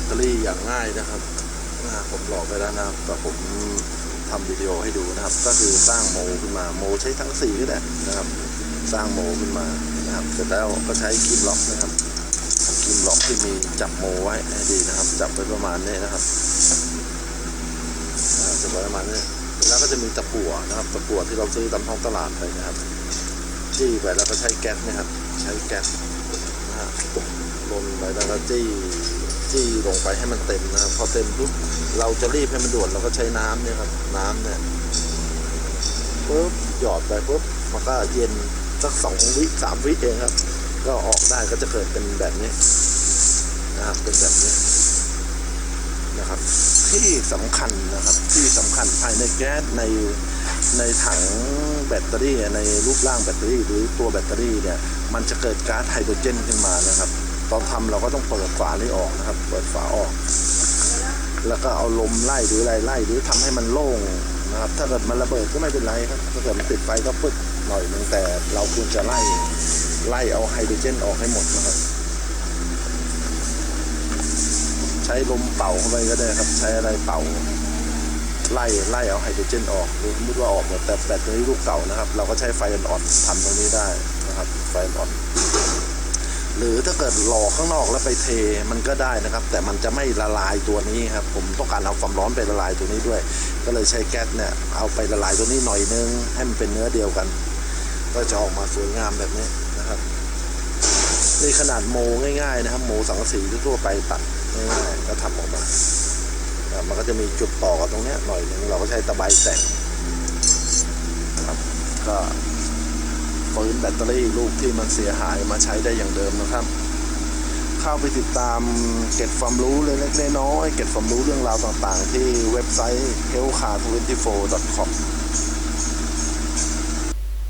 ตเตอรี่อย่างง่ายนะครับผมหลอกไปแล้วนะครับแต่ผมทำวิดีโอให้ดูนะครับ ก็คือสร้างโมขึ้นมาโมใช้ทั้งสี่ก็ได้นะครับ สร้างโมขึ้นมานะครับ เสร็จแล้วก็ใช้ครีมล็อกนะครับครีมล็อกที่มีจับโมไว้ให้ดีนะครับ จับไว้ประมาณนี้นะครับจับไว้ประมาณนี้แล้วก็จะมีตะกั่วนะครับ ตะกั่วที่เราซื้อตามท้องตลาดไปนะครับจี้ไปแล้วก็ใช้แก๊สนะครับ ใช้แก๊สนะฮะลนไปแล้วก็จี้ จี้ลงไปให้มันเต็มนะครับพอเต็มปุ๊บเราจะรีบให้มันด่วนเราก็ใช้น้ำเนี่ยครับ น้ำเนี่ยปุ๊บหยอดไปปุ๊บมันก็เย็นสักสองวิสามวิเองครับ ก็ออกได้ก็จะเกิดเป็นแบบนี้นะครับเป็นแบบนี้นะครับที่สำคัญนะครับที่สำคัญภายในแก๊สในในถังแบตเตอรี่ในรูปร่างแบตเตอรี่หรือตัวแบตเตอรี่เนี่ยมันจะเกิดก๊าซไฮโดรเจนขึ้นมานะครับ ตอนทำเราก็ต้องเปิดฝานี้ออกนะครับ เปิดฝาออก แล้วก็เอาลมไล่หรืออะไรไล่หรือทำให้มันโล่งนะครับ ถ้าเกิดมันระเบิดก็ไม่เป็นไรครับถ้าเกิดมันติดไฟก็ปึ๊ดหน่อยนึงแต่เราควรจะไล่ไล่เอาไฮโดรเจนออกให้หมดนะครับ ใช้ลมเป่าเข้าไปก็ได้ครับ ใช้อะไรเป่า ไล่ไล่เอาไฮโดรเจนออกหรือสมมติว่าออกหมดแต่แบตเตอรี่ลูกเก่านะครับ เราก็ใช้ไฟอ่อนทำตรงนี้ได้นะครับ ไฟอ่อน หรือถ้าเกิดหล่อข้างนอกแล้วไปเทมันก็ได้นะครับ แต่มันจะไม่ละลายตัวนี้ครับผมต้องการเอาความร้อนไปละลายตัวนี้ด้วย ก็เลยใช้แก๊สเนี่ยเอาไปละลายตัวนี้หน่อยนึงให้มันเป็นเนื้อเดียวกัน ก็จะออกมาสวยงามแบบนี้นะครับนี่ขนาดโมง่ายๆนะครับโมสังกะสีทั่วไปตัดง่ายๆก็ทำออกมาอ่มันก็จะมีจุดต่อกับตรงเนี้ยหน่อยนึงเราก็ใช้ตะไบแต่งนะครับก็ื้นแบตเตอรี่ลูกที่มันเสียหายมาใช้ได้อย่างเดิมนะครับ เข้าไปติดตามเก็บความรู้เล็กๆน้อยๆเก็บความรู้เรื่องราวต่างๆ ที่เว็บไซต์ healthcar24.com